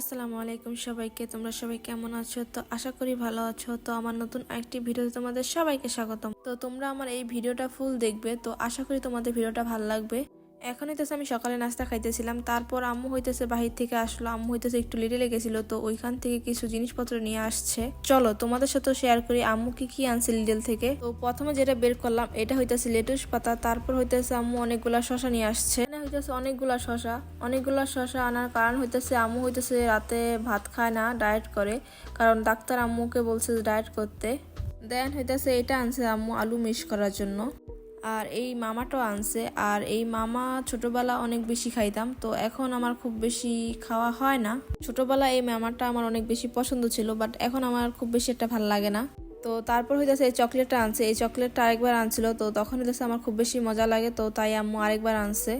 আসসালামু আলাইকুম সবাইকে, তোমরা সবাই কেমন আছো? তো আশা করি ভালো আছো। তো আমার নতুন একটি ভিডিওতে তোমাদের সবাইকে স্বাগতম। তো তোমরা আমার এই ভিডিওটা ফুল দেখবে। তো আশা করি তোমাদের ভিডিওটা ভালো লাগবে। এখন হইতেছে আমি সকালে নাস্তা খাইতেছিলাম, তারপর আম্মু হইতেছে বাহির থেকে আসলো, আম্মু হইতেছে একটু লেটে লেগেছিল, তো ওইখান থেকে কিছু জিনিসপত্র নিয়ে আসছে। চলো, তোমাদের সাথে শেয়ার করি আম্মু কি কি আনছে লিডেল থেকে। তো প্রথমে যেটা বের করলাম, এটা হইতেছে লেটুস পাতা, তারপর হইতেছে আম্মু অনেকগুলা শশা নিয়ে আসছে। এখানে হইতেছে অনেকগুলা শশা অনেকগুলা শশা আনার কারণ হইতেছে আম্মু হইতেছে রাতে ভাত খায় না ডায়েট করে, কারণ ডাক্তার আম্মুকে বলছে ডায়েট করতে। দেন হইতেছে এটা আনছে আম্মু আলু মিশ করার জন্য। আর এই মামাটাও আনছে। আর এই মামা ছোটবেলা অনেক বেশি খাইতাম, তো এখন আমার খুব বেশি খাওয়া হয় না। ছোটবেলা এই মামাটা আমার অনেক বেশি পছন্দ ছিল বাট এখন আমার খুব বেশি একটা ভালো লাগে না। তো তারপর হইতেছে এই চকলেটটা আনছে। এই চকলেটটা আরেকবার আনছিল, তো তখন হইতেছে আমার খুব বেশি মজা লাগে, তো তাই আম্মু আরেকবার আনছে।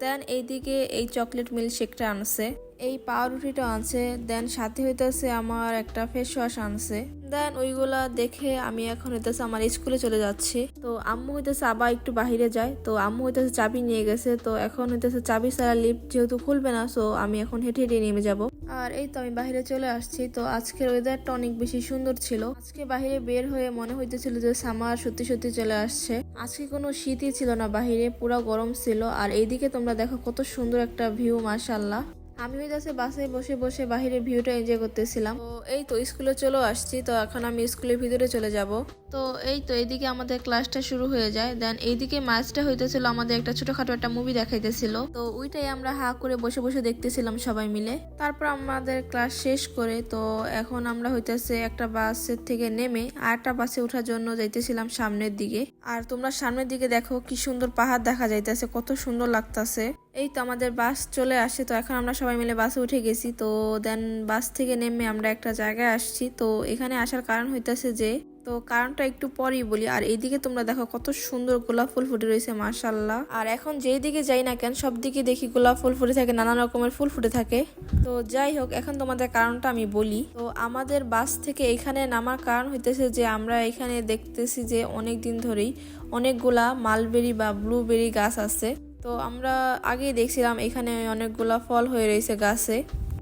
দেন এইদিকে এই চকলেট মিল্ক শেকটা আনছে। এই পাউরুটিটা আনছে। দেন সাথে হইতেছে আমার একটা ফেস ওয়াশ আনছে। দেন ওইগুলা দেখে আমি এখন হইতেছে আমার স্কুলে চলে যাচ্ছি। তো আম্মু হইতেছে আবার একটু বাহিরে যায়। তো আম্মু হইতেছে চাবি নিয়ে গেছে। তো এখন হইতেছে চাবি ছাড়া লিফট যেহেতু খুলবে না সো আমি এখন হেঁটে হেঁটে নেমে যাব। আর এই তো আমি বাহিরে চলে আসছি। তো আজকের ওয়েদারটা অনেক বেশি সুন্দর ছিল। আজকে বাহিরে বের হয়ে মনে হইতেছিল যে সামার সত্যি সত্যি চলে আসছে। আজকে কোনো শীতই ছিল না বাহিরে, পুরো গরম ছিল। আর এইদিকে তোমরা দেখো কত সুন্দর একটা ভিউ মাশাল্লাহ আমি হইতেছে বাসে বসে বসে বাহিরে ভিউটা এনজয় করতেছিলাম। তো এই তো স্কুলে চলেও আসছি, তো এখন আমি স্কুলের ভিতরে চলে যাব। তো এই তো এইদিকে আমাদের ক্লাসটা শুরু হয়ে যায়। দেন এইদিকে মাছটা হইতেছিল আমাদের একটা ছোটখাটো একটা মুভি দেখাইতেছিল। তো ওইটাই আমরা হা করে বসে বসে দেখতেছিলাম সবাই মিলে। তারপর আমাদের ক্লাস শেষ করে, তো এখন আমরা হইতেছে একটা বাসের থেকে নেমে আর একটা বাসে ওঠার জন্য যাইতেছিলাম সামনের দিকে। আর তোমরা সামনের দিকে দেখো কি সুন্দর পাহাড় দেখা যাইতেছে, কত সুন্দর লাগতাছে। এই তো আমাদের বাস চলে আসে। তো এখন আমরা সবাই মিলে বাসে উঠে গেছি। তো দেন বাস থেকে নেমে আমরা একটা জায়গায় আসছি। তো এখানে আসার কারণ হইতেছে যে, তো কারণটা একটু পরেই বলি। আর এইদিকে তোমরা দেখো কত সুন্দর গোলাপ ফুল ফুটে রয়েছে মাশাল্লাহ আর এখন যেই দিকে যাই না কেন, সব দিকে দেখি গোলাপ ফুল ফুটে থাকে, নানা রকমের ফুল ফুটে থাকে। তো যাই হোক, এখন তোমাদের কারণটা আমি বলি। তো আমাদের বাস থেকে এখানে নামার কারণ হইতেছে যে, আমরা এখানে দেখতেছি যে, অনেক দিন ধরেই অনেকগুলা মালবেরি বা ব্লুবেরি গাছ আছে। তো আমরা আগেই দেখছিলাম এখানে অনেকগুলা ফল হয়ে রয়েছে গাছে।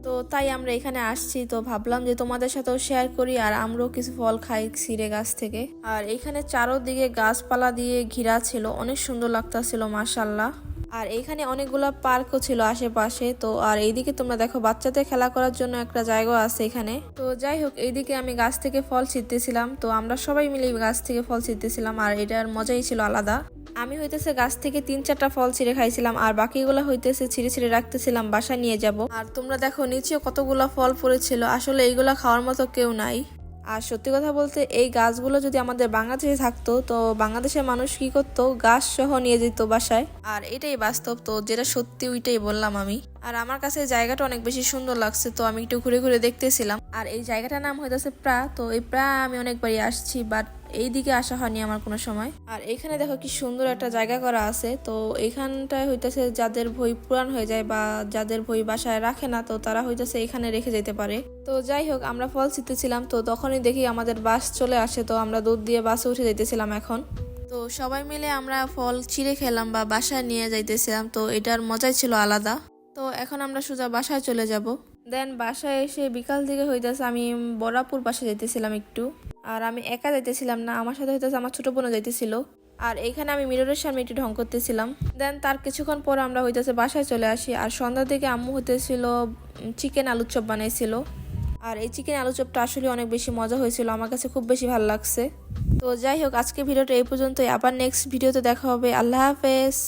তো তাই আমরা এখানে আসছি, তো ভাবলাম যে তোমাদের সাথেও শেয়ার করি আর আমরাও কিছু ফল খাই ছিঁড়ে গাছ থেকে। আর এখানে চারোদিকে গাছপালা দিয়ে ঘিরা ছিল, অনেক সুন্দর লাগতাছিল মাশাল্লাহ আর এইখানে অনেকগুলো পার্কও ছিল আশেপাশে, তো আর এইদিকে তোমরা দেখো বাচ্চাদের খেলা করার জন্য একটা জায়গা আছে এখানে। তো যাই হোক, এইদিকে আমি গাছ থেকে ফল ছিঁড়তেছিলাম, তো আমরা সবাই মিলে গাছ থেকে ফল ছিঁড়তেছিলাম, আর এটার মজাই ছিল আলাদা। আমি হইতেছে গাছ থেকে তিন চারটা ফল ছিঁড়ে খাইছিলাম, আর বাকিগুলো হইতেছে ছিঁড়ে ছিঁড়ে রাখতেছিলাম, বাসায় নিয়ে যাব। আর তোমরা দেখো নিচেও কতগুলো ফল পড়েছিল, আসলে এইগুলো খাওয়ার মতো কেউ নাই। আর সত্যি কথা বলতে, এই গাছগুলো যদি আমাদের বাংলাদেশে থাকতো, তো বাংলাদেশের মানুষ কি করতো? গাছ সহ নিয়ে যেত বাসায়। আর এটাই বাস্তব, তো যেটা সত্যি ওইটাই বললাম আমি। আর আমার কাছে জায়গাটা অনেক বেশি সুন্দর লাগছে, তো আমি একটু ঘুরে ঘুরে দেখতেছিলাম। আর এই জায়গাটার নাম হইতেছে প্রা, তো এই প্রা আমি অনেকবারই আসছি বাট এই দিকে আসা হয়নি আমার কোনো সময়। আর এখানে দেখো কি সুন্দর একটা জায়গা করা আছে। তো এখানটায় হইতেছে যাদের বই পুরান হয়ে যায় বা যাদের বই বাসায় রাখে না, তো তারা হইতেছে এখানে রেখে যেতে পারে। তো যাই হোক, আমরা ফল ছিটতেছিলাম, তো তখনই দেখি আমাদের বাস চলে আসে, তো আমরা দুধ দিয়ে বাসে উঠে যেতেছিলাম এখন। তো সবাই মিলে আমরা ফল ছিঁড়ে খেলাম বা বাসায় নিয়ে যাইতেছিলাম, তো এটার মজাই ছিল আলাদা। তো এখন আমরা সোজা বাসায় চলে যাব। দেন বাসায় এসে বিকাল দিকে হইতেছে আমি বরাপুর পাশে যেতেছিলাম একটু। আর আমি একা যাইতেছিলাম না, আমার সাথে হইতেছে আমার ছোট বোনও যাইতেছিল। আর এখানে আমি মিররের সামনে একটু ঢং করতেছিলাম। দেন তার কিছুক্ষণ পর আমরা হইতেছে বাসায় চলে আসি, আর সন্ধ্যার দিকে আম্মু হইতেছিল চিকেন আলুর চপ বানাইছিল। আর এই চিকেন আলু চপটা আসলে অনেক বেশি মজা হয়েছিল, আমার কাছে খুব বেশি ভালো লাগছে। তো যাই হোক আজকে ভিডিওটা এই পর্যন্তই। আবার নেক্সট ভিডিওতে দেখা হবে। আল্লাহ হাফেজ।